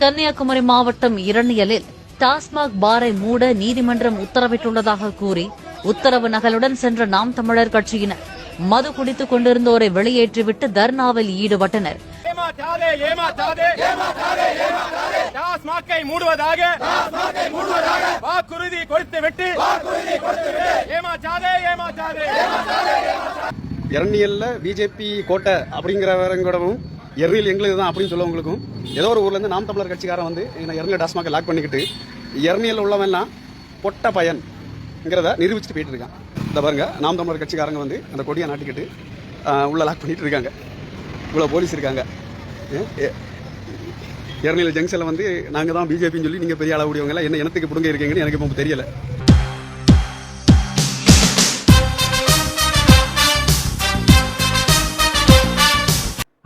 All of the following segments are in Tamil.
கன்னியாகுமரி மாவட்டம் இரணியலில் டாஸ்மாக் பாரை மூட நீதிமன்றம் உத்தரவிட்டுள்ளதாக கூறி உத்தரவு நகலுடன் சென்ற நாம் தமிழர் கட்சியினர் மது குடித்துக் கொண்டிருந்தோரை வெளியேற்றிவிட்டு தர்ணாவில் ஈடுபட்டனர். வாக்குறுதி கொடுத்து விட்டு வாக்குறுதி கொடுத்து விட்டு ஏமாற்றாதே ஏமாற்றாதே. இரணியல்ல பிஜேபி கோட்டை அப்படிங்கிறவரங்கூடவும் எரியல் எங்களுக்கு தான் அப்படின்னு சொல்லவங்களுக்கும் ஏதோ ஒரு ஊர்லேருந்து நாம் தமிழர் கட்சிக்காரன் வந்து என்ன எர்னியல் டாஸ்மாக லாக் பண்ணிக்கிட்டு எர்னியல் உள்ளவன்லாம் பொட்ட பயன்ங்கிறத நிரூபிச்சுட்டு போயிட்டு இருக்கான். இந்த பாருங்க நாம் தமிழர் கட்சிக்காரங்க வந்து அந்த கொடியை நாட்டிக்கிட்டு உள்ளே உள்ள லாக் பண்ணிட்டு இருக்காங்க. இவ்வளோ போலீஸ் இருக்காங்க. எர்னியல் ஜங்ஷனில் வந்து நாங்கள் தான் பிஜேபின்னு சொல்லி நீங்கள் பெரிய அளவுடையவங்க என்ன இனத்துக்கு பிடுங்க இருக்கீங்கன்னு எனக்கு இப்போ தெரியல.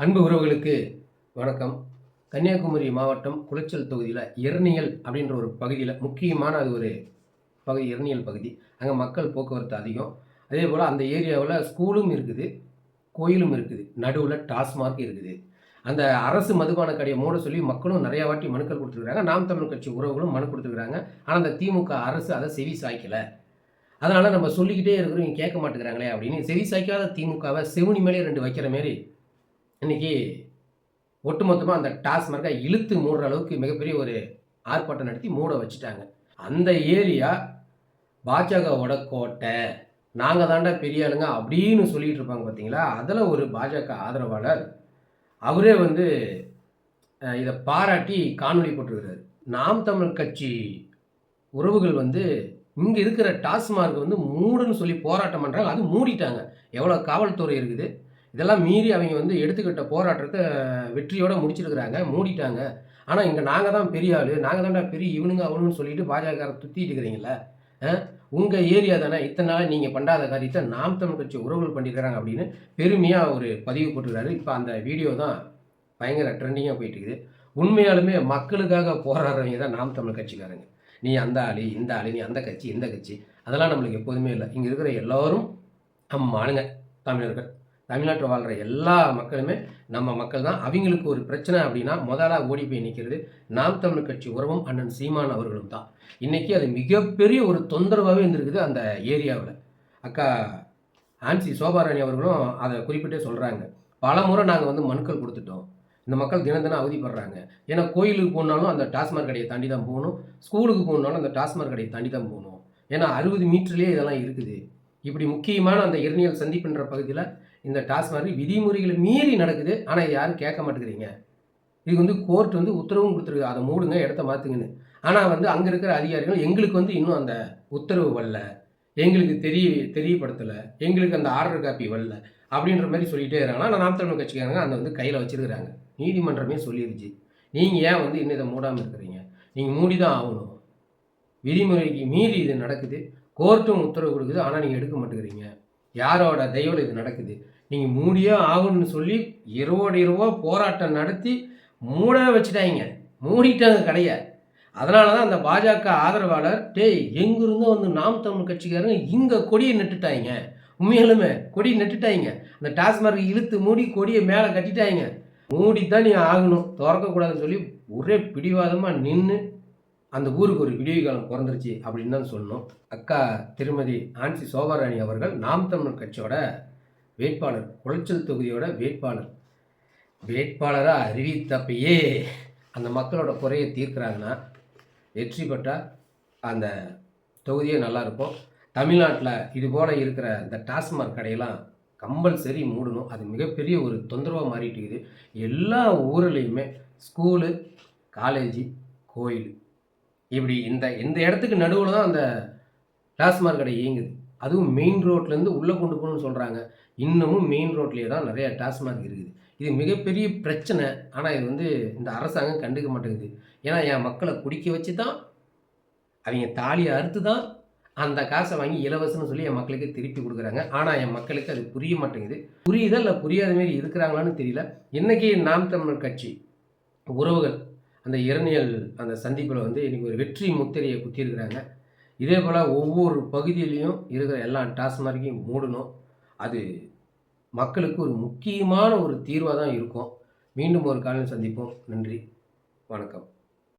அன்பு உறவுகளுக்கு வணக்கம். கன்னியாகுமரி மாவட்டம் குளச்சல் தொகுதியில் எர்னியல் அப்படின்ற ஒரு பகுதியில் முக்கியமான அது ஒரு பகுதி எர்னியல் பகுதி. அங்கே மக்கள் போக்குவரத்து அதிகம். அதே போல் அந்த ஏரியாவில் ஸ்கூலும் இருக்குது கோயிலும் இருக்குது நடுவில் டாஸ்மார்க் இருக்குது. அந்த அரசு மதுபான கடையை மூட சொல்லி மக்களும் நிறையா வாட்டி மனுக்கள் கொடுத்துருக்காங்க நாம் தமிழ் கட்சி உறவுகளும் மனு கொடுத்துருக்காங்க ஆனால் அந்த திமுக அரசு அதை செவி சாய்க்கலை. அதனால் நம்ம சொல்லிக்கிட்டே இருக்கிறோம் கேட்க மாட்டேங்கிறாங்களே அப்படின்னு. செவி சாய்க்காத திமுகவை செவுனி மேலே ரெண்டு வைக்கிற மாரி இன்னைக்கு ஒட்டுமொத்தமாக அந்த டாஸ்மார்க்கை இழுத்து மூடுற அளவுக்கு மிகப்பெரிய ஒரு ஆர்ப்பாட்டம் நடத்தி மூட வச்சுட்டாங்க. அந்த ஏரியா பாஜகவோட கோட்டை. நாங்கள் தாண்டா பெரிய ஆளுங்க அப்படின்னு சொல்லிட்டு இருப்பாங்க பார்த்தீங்களா அதில் ஒரு பாஜக ஆதரவாளர் அவரே வந்து இதை பாராட்டி காணொலி போட்டுருக்கிறார். நாம் தமிழ் கட்சி உறவுகள் வந்து இங்கே இருக்கிற டாஸ்மார்க் வந்து மூடுன்னு சொல்லி போராட்டம் பண்ணுறாங்க அது மூடிட்டாங்க. எவ்வளோ காவல்துறை இருக்குது. இதெல்லாம் மீறி அவங்க வந்து எடுத்துக்கிட்ட போராட்டத்தை வெற்றியோடு முடிச்சிருக்கிறாங்க மூடிட்டாங்க. ஆனால் இங்கே நாங்கள் தான் பெரிய ஆள் நாங்கள் தான்டா பெரிய இவனுங்க அவனுன்னு சொல்லிட்டு பாஜக துத்திட்டு இருக்கிறீங்களா உங்கள் ஏரியா தானே இத்தனை நாள் நீங்கள் பண்ணாத காரியத்தை நாம் தமிழ் கட்சி உறவுகள் பண்ணியிருக்கிறாங்க அப்படின்னு பெருமையாக ஒரு பதிவு போட்டுக்கிறாரு இப்போ அந்த வீடியோ தான் பயங்கர ட்ரெண்டிங்காக போயிட்டு இருக்குது உண்மையாலுமே மக்களுக்காக போராடுறவங்க தான் நாம் தமிழ் கட்சிக்காரங்க. நீ அந்த ஆளு இந்த ஆளு நீ அந்த கட்சி இந்த கட்சி அதெல்லாம் நம்மளுக்கு எப்போதுமே இல்லை. இங்கே இருக்கிற எல்லோரும் நம்ம ஆளுங்க தமிழர்கள். தமிழ்நாட்டில் வாழ்கிற எல்லா மக்களுமே நம்ம மக்கள் தான். அவங்களுக்கு ஒரு பிரச்சனை அப்படின்னா முதலாக ஓடி போய் நிற்கிறது நாம் தமிழ் கட்சி உறவும் அண்ணன் சீமான் அவர்களும் தான். இன்றைக்கி அது மிகப்பெரிய ஒரு தொந்தரவாகவே இருந்திருக்குது அந்த ஏரியாவில். அக்கா ஆன்சி சோபாராணி அவர்களும் அதை குறிப்பிட்டே சொல்கிறாங்க பல முறை நாங்கள் வந்து மனுக்கள் கொடுத்துட்டோம். இந்த மக்கள் தினம் தினம் அவதிப்படுறாங்க. ஏன்னா கோயிலுக்கு போனாலும் அந்த டாஸ்மாக் கடையை தாண்டி தான் போகணும். ஸ்கூலுக்கு போகணுனாலும் அந்த டாஸ்மாக் கடையை தாண்டி தான் போகணும். ஏன்னா அறுபது மீட்டர்லேயே இதெல்லாம் இருக்குது. இப்படி முக்கியமான அந்த எர்னியல் சந்திப்புன்ற பகுதியில் இந்த டாஸ்மாக் விதிமுறைகளை மீறி நடக்குது. ஆனால் யாரும் கேட்க மாட்டேங்கிறீங்க. இதுக்கு வந்து கோர்ட் வந்து உத்தரவும் கொடுத்துருக்கு. அதை மூடுங்க இடத்த மாற்றுங்கன்னு ஆனால் வந்து அங்கே இருக்கிற அதிகாரிகள் எங்களுக்கு வந்து இன்னும் அந்த உத்தரவு வரல. எங்களுக்கு தெரிய தெரியப்படுத்தலை. எங்களுக்கு அந்த ஆர்டர் காப்பி வரல. அப்படின்ற மாதிரி சொல்லிகிட்டே இருக்காங்க. ஆனால் நாம் தமிழ் கட்சிக்காரங்க அந்த வந்து கையில் வச்சுருக்குறாங்க. நீதிமன்றமே சொல்லிடுச்சு நீங்கள் ஏன் வந்து இன்னும் இதை மூடாமல் இருக்கிறீங்க? நீங்கள் மூடி தான் ஆகணும். விதிமுறைக்கு மீறி இது நடக்குது. கோர்ட்டும் உத்தரவு கொடுக்குது. ஆனால் நீங்கள் எடுக்க மாட்டேங்கிறீங்க. யாரோட தயவில் இது நடக்குது? நீங்கள் மூடியே ஆகணும்னு சொல்லி இருபது இருபா போராட்டம் நடத்தி மூட வச்சுட்டாங்க. மூடிட்டாங்க கடையை. அதனால தான் அந்த பாஜக ஆதரவாளர் டேய் எங்கிருந்தோ வந்து நாம் தமிழ் கட்சிக்காரங்க இங்கே கொடியை நட்டுட்டாங்க. உண்மையிலுமே கொடி நட்டுட்டாங்க. அந்த டாஸ்மார்க் இழுத்து மூடி கொடியை மேலே கட்டிட்டாங்க. மூடி தான் நீ ஆகணும். திறக்கக்கூடாதுன்னு சொல்லி ஒரே பிடிவாதமாக நின்று அந்த ஊருக்கு ஒரு விடிவு காலம் பிறந்துருச்சு அப்படின்னு தான் சொல்லணும். அக்கா திருமதி ஆன்சி சோபாராணி அவர்கள் நாம் தமிழ் கட்சியோட வேட்பாளர் குளச்சல் தொகுதியோட வேட்பாளர். வேட்பாளராக அறிவித்தப்பையே அந்த மக்களோட குறையை தீர்க்குறாங்கன்னா வெற்றி பெற்றால் அந்த தொகுதியே நல்லாயிருக்கும் தமிழ்நாட்டில் இது போல் இருக்கிற இந்த டாஸ்மாக் கடையெல்லாம் கம்பல்சரி மூடணும். அது மிகப்பெரிய ஒரு தொந்தரவாக மாறிட்டு இருக்குது. எல்லா ஊர்லேயுமே ஸ்கூலு காலேஜு கோயில் இப்படி இந்த இந்த இடத்துக்கு நடுவில் தான் அந்த டாஸ்மாக் கடை இயங்குது. அதுவும் மெயின் ரோட்லேருந்து உள்ளே கொண்டு போகணும்னு சொல்கிறாங்க இன்னமும் மெயின் ரோட்லேயே தான் நிறையா டாஸ்மாக் இருக்குது. இது மிகப்பெரிய பிரச்சனை. ஆனால் இது வந்து இந்த அரசாங்கம் கண்டுக்க மாட்டேங்குது. ஏன்னா என் மக்களை குடிக்க வச்சு தான் அவங்க தாலியை அறுத்து தான் அந்த காசை வாங்கி இலவசம்னு சொல்லி என் மக்களுக்கு திருப்பி கொடுக்குறாங்க. ஆனால் என் மக்களுக்கு அது புரிய மாட்டேங்குது. புரியுதா இல்லை புரியாத மாரி இருக்கிறாங்களான்னு தெரியல. இன்றைக்கி நாம் தமிழர் கட்சி உறவுகள் அந்த இரணியல் அந்த சந்திப்பில் வந்து இன்றைக்கி ஒரு வெற்றி முத்திரையை குத்தியிருக்கிறாங்க. இதே போல் ஒவ்வொரு பகுதியிலையும் இருக்கிற எல்லா டாஸ்மார்க்கையும் மூடணும். அது மக்களுக்கு ஒரு முக்கியமான ஒரு தீர்வாக தான் இருக்கும். மீண்டும் ஒரு காலையில் சந்திப்போம். நன்றி. வணக்கம்.